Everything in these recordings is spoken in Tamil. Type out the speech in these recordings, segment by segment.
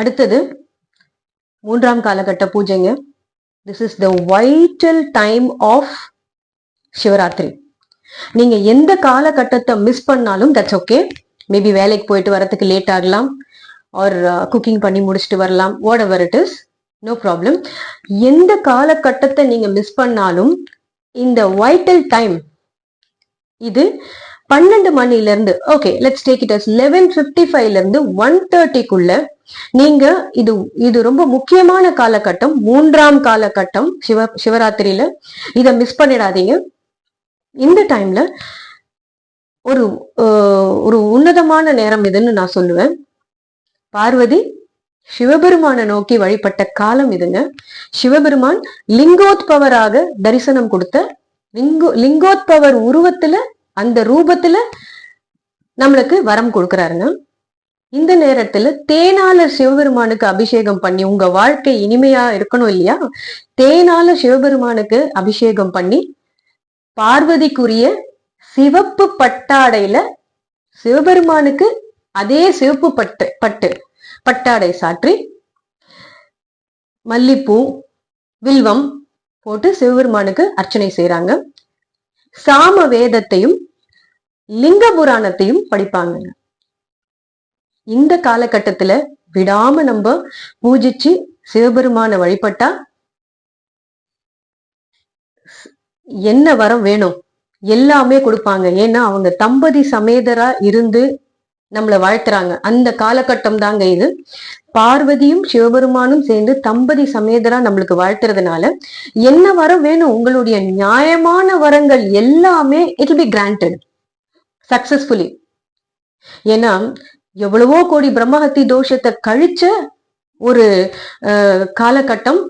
அடுத்தது மூன்றாம் காலகட்ட பூஜைங்க. This is the vital time of Shivaratri நீங்க எந்த காலகட்டத்தை மிஸ் பண்ணாலும் தட்ஸ் ஓகே மேபி வேலைக்கு போயிட்டு வரத்துக்கு லேட் ஆகலாம். ஆர் குக்கிங் uh, பண்ணி முடிச்சுட்டு வரலாம். Whatever it is no problem எந்த காலகட்டத்தை நீங்க மிஸ் பண்ணாலும் இந்த வைட்டல் டைம் இது பன்னெண்டு மணில இருந்து okay let's take it as eleven fifty ஃபைவ்ல இருந்து ஒன் தேர்ட்டிக்குள்ள நீங்க இது இது ரொம்ப முக்கியமான காலகட்டம் மூன்றாம் காலகட்டம் சிவ சிவராத்திரியில. இதை மிஸ் பண்ணிடாதீங்க. இந்த டைம்ல ஒரு ஒரு உன்னதமான நேரம் இதுன்னு நான் சொல்லுவேன். பார்வதி சிவபெருமானை நோக்கி வழிபட்ட காலம் இதுங்க. சிவபெருமான் லிங்கோத்பவராக தரிசனம் கொடுத்த லிங்கோ லிங்கோத்பவர் உருவத்துல அந்த ரூபத்துல நம்மளுக்கு வரம் கொடுக்கிறாருங்க. இந்த நேரத்துல தேனால சிவபெருமானுக்கு அபிஷேகம் பண்ணி உங்க வாழ்க்கை இனிமையா இருக்கணும் இல்லையா? தேனால சிவபெருமானுக்கு அபிஷேகம் பண்ணி பார்வதிக்குரிய சிவப்பு பட்டாடையில சிவபெருமானுக்கு அதே சிவப்பு பட்டு பட்டு பட்டாடை சாற்றி மல்லிப்பூ வில்வம் போட்டு சிவபெருமானுக்கு அர்ச்சனை செய்யறாங்க சாம வேதத்தையும் லிங்க புராணத்தையும் படிப்பாங்க. இந்த காலகட்டத்துல விடாம நம்ம பூஜிச்சு சிவபெருமான வழிபட்டா என்ன வரம் வேணும்? எல்லாமே கொடுப்பாங்க. ஏன்னா அவங்க தம்பதி சமேதரா இருந்து நம்மளை வாழ்த்துறாங்க. அந்த காலகட்டம் தாங்க இது. பார்வதியும் சிவபெருமானும் சேர்ந்து தம்பதி சமேதரா நம்மளுக்கு வாழ்த்துறதுனால என்ன வரம் வேணும்? உங்களுடைய நியாயமான வரங்கள் எல்லாமே இட் பி கிராண்டட் சக்சஸ்ஃபுல்லி ஏன்னா எவ்வளவோ கோடி பிரம்மஹத்தி தோஷத்தை கழிச்ச ஒரு அஹ், காலகட்டம்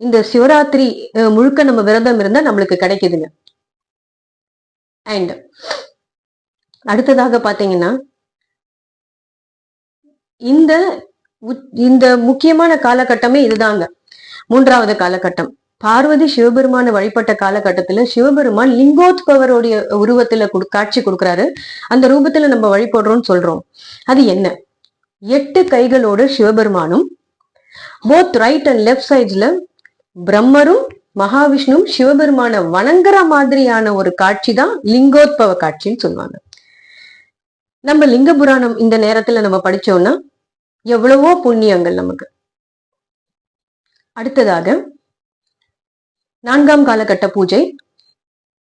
இந்த சிவராத்திரி முழுக்க நம்ம விரதம் இருந்தா நம்மளுக்கு கிடைக்குதுங்க. அண்ட் அடுத்ததாக பாத்தீங்கன்னா இந்த இந்த முக்கியமான காலகட்டமே இதுதாங்க. மூன்றாவது காலகட்டம். பார்வதி சிவபெருமான வழிபட்ட காலகட்டத்துல சிவபெருமான் லிங்கோத்பவருடைய உருவத்துல காட்சி கொடுக்கறாரு. அந்த ரூபத்துல நம்ம வழிபடுறோம்னு சொல்றோம். அது என்ன? எட்டு கைகளோட சிவபெருமானும் போத் ரைட் அண்ட் லெஃப்ட் சைட்ஸ்ல பிரம்மரும் மகாவிஷ்ணுவும் சிவபெருமான வணங்குற மாதிரியான ஒரு காட்சி தான் லிங்கோத்பவ காட்சின்னு சொல்லுவாங்க. நம்ம லிங்க புராணம் இந்த நேரத்துல நம்ம படிச்சோம்னா எவ்வளவோ புண்ணியங்கள் நமக்கு. அடுத்ததாக நான்காம் காலகட்ட பூஜை.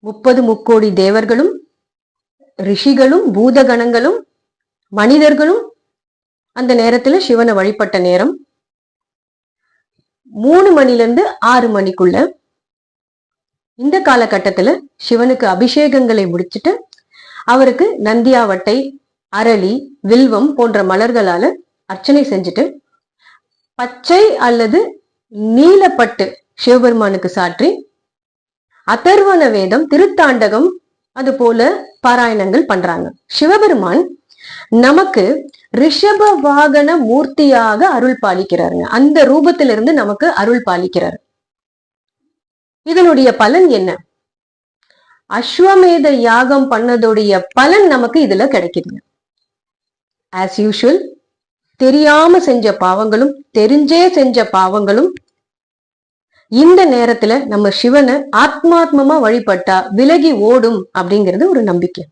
முப்பது முக்கோடி தேவர்களும் ரிஷிகளும் பூதகணங்களும் மனிதர்களும் அந்த நேரத்துல சிவனை வழிபட்ட நேரம். மூணு மணில இருந்து ஆறு மணிக்குள்ள இந்த காலகட்டத்துல சிவனுக்கு அபிஷேகங்களை முடிச்சிட்டு அவருக்கு நந்தியாவட்டை அரளி வில்வம் போன்ற மலர்களால அர்ச்சனை செஞ்சுட்டு பச்சை அல்லது நீலப்பட்டு சிவபெருமானுக்கு சாற்றி. அதர்வன வேதம் திருத்தாண்டகம் அது போல பாராயணங்கள் பண்றாங்க. சிவபெருமான் நமக்கு ரிஷப வாகன மூர்த்தியாக அருள் பாலிக்கிறாருங்க. அந்த ரூபத்திலிருந்து நமக்கு அருள் பாலிக்கிறார். இதனுடைய பலன் என்ன? அஸ்வமேத யாகம் பண்ணதுடைய பலன் நமக்கு இதுல கிடைக்குதுங்க. ஆஸ் யூஷுவல் தெரியாம செஞ்ச பாவங்களும் தெரிஞ்சே செஞ்ச பாவங்களும் இந்த நேரத்துல நம்ம சிவனை ஆத்மாத்மமா வழிபட்டா விலகி ஓடும் அப்படிங்கிறது ஒரு நம்பிக்கை.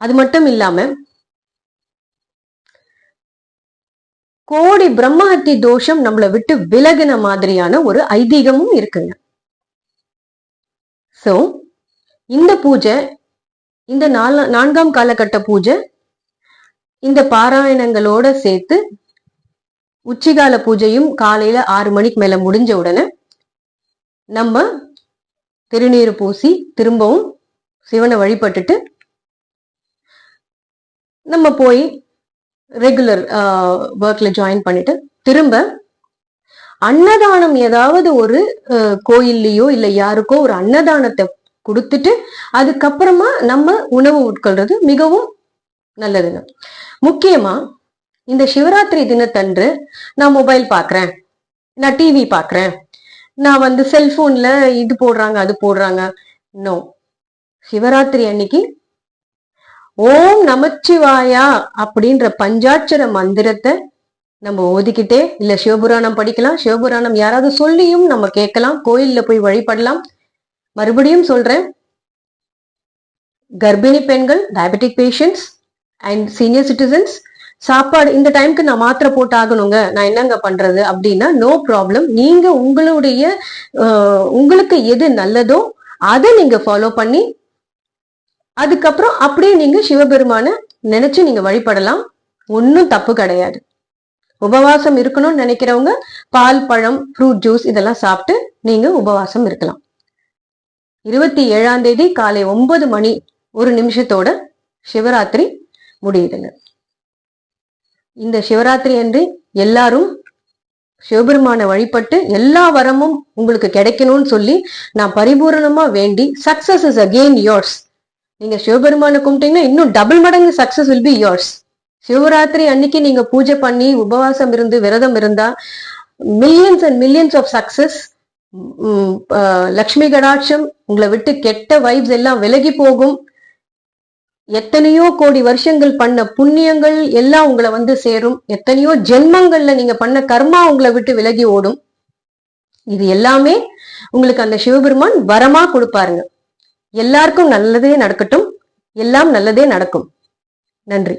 அது மட்டும் இல்லாம கோடி பிரம்மஹத்தி தோஷம் நம்மளை விட்டு விலகின மாதிரியான ஒரு ஐதீகமும் இருக்குங்க. சோ இந்த பூஜை இந்த நாலா நான்காம் காலகட்ட பூஜை இந்த பாராயணங்களோட சேர்த்து உச்சிகால பூஜையும் காலையில ஆறு மணிக்கு மேல முடிஞ்ச உடனே நம்ம திருநீர் பூசி திரும்பவும் சிவனை வழிபட்டுட்டு நம்ம போய் ரெகுலர் ஒர்க்ல ஜாயின் பண்ணிட்டு திரும்ப அன்னதானம் ஏதாவது ஒரு அஹ், கோயில்லையோ இல்ல யாருக்கோ ஒரு அன்னதானத்தை கொடுத்துட்டு அதுக்கப்புறமா நம்ம உணவு உட்கொள்றது மிகவும் நல்லதுங்க. முக்கியமா இந்த சிவராத்திரி தினத்தன்று நான் மொபைல் பாக்குறேன். நான் டிவி பார்க்கறேன் நான் வந்து செல்போன்ல இது போடுறாங்க அது போடுறாங்க. நோ சிவராத்திரி அன்னைக்கு ஓம் நமச்சிவாயா அப்படின்ற பஞ்சாட்சர மந்திரத்தை நம்ம ஓதிக்கிட்டே இல்ல சிவபுராணம் படிக்கலாம் சிவபுராணம் யாராவது சொல்லியும் நம்ம கேட்கலாம் கோயில்ல போய் வழிபடலாம். மறுபடியும் சொல்றேன். கர்ப்பிணி பெண்கள் diabetic patients and senior citizens சாப்பாடு இந்த டைம்க்கு நான் மாத்திரை போட்டு ஆகணுங்க நான் என்னங்க பண்றது அப்படின்னா நோ ப்ராப்ளம் நீங்க உங்களுடைய உங்களுக்கு எது நல்லதோ அதை நீங்க ஃபாலோ பண்ணி அதுக்கப்புறம் அப்படியே நீங்க சிவபெருமான நினைச்சு நீங்க வழிபடலாம். ஒன்றும் தப்பு கிடையாது. உபவாசம் இருக்கணும்னு நினைக்கிறவங்க பால் பழம் ஃப்ரூட் ஜூஸ் இதெல்லாம் சாப்பிட்டு நீங்க உபவாசம் இருக்கலாம். இருபத்தி ஏழாம் தேதி காலை ஒன்பது மணி ஒரு நிமிஷத்தோட சிவராத்திரி முடியுதுங்க. இந்த சிவராத்திரி அன்று எல்லாரும் சிவபெருமானை வழிபட்டு எல்லா வரமும் உங்களுக்கு கிடைக்கணும்னு சொல்லி நான் பரிபூரணமா வேண்டி சக்சஸ் இஸ் அகெயின் யோர்ஸ் நீங்க சிவபெருமானை கும்பிட்டீங்கன்னா இன்னும் டபுள் மடங்கு success will be yours Shivaratri அன்னைக்கு நீங்க பூஜை பண்ணி உபவாசம் இருந்து விரதம் இருந்தா millions and millions of success Lakshmi கடாட்சம் உங்களை விட்டு கெட்ட வைப்ஸ் எல்லாம் விலகி போகும். எத்தனையோ கோடி வருஷங்கள் பண்ண புண்ணியங்கள் எல்லாம் உங்களை வந்து சேரும். எத்தனையோ ஜென்மங்கள்ல நீங்க பண்ண கர்மா உங்களை விட்டு விலகி ஓடும். இது எல்லாமே உங்களுக்கு அந்த சிவபெருமான் வரமா கொடுப்பாருங்க. எல்லாருக்கும் நல்லதே நடக்கட்டும். எல்லாம் நல்லதே நடக்கும். நன்றி.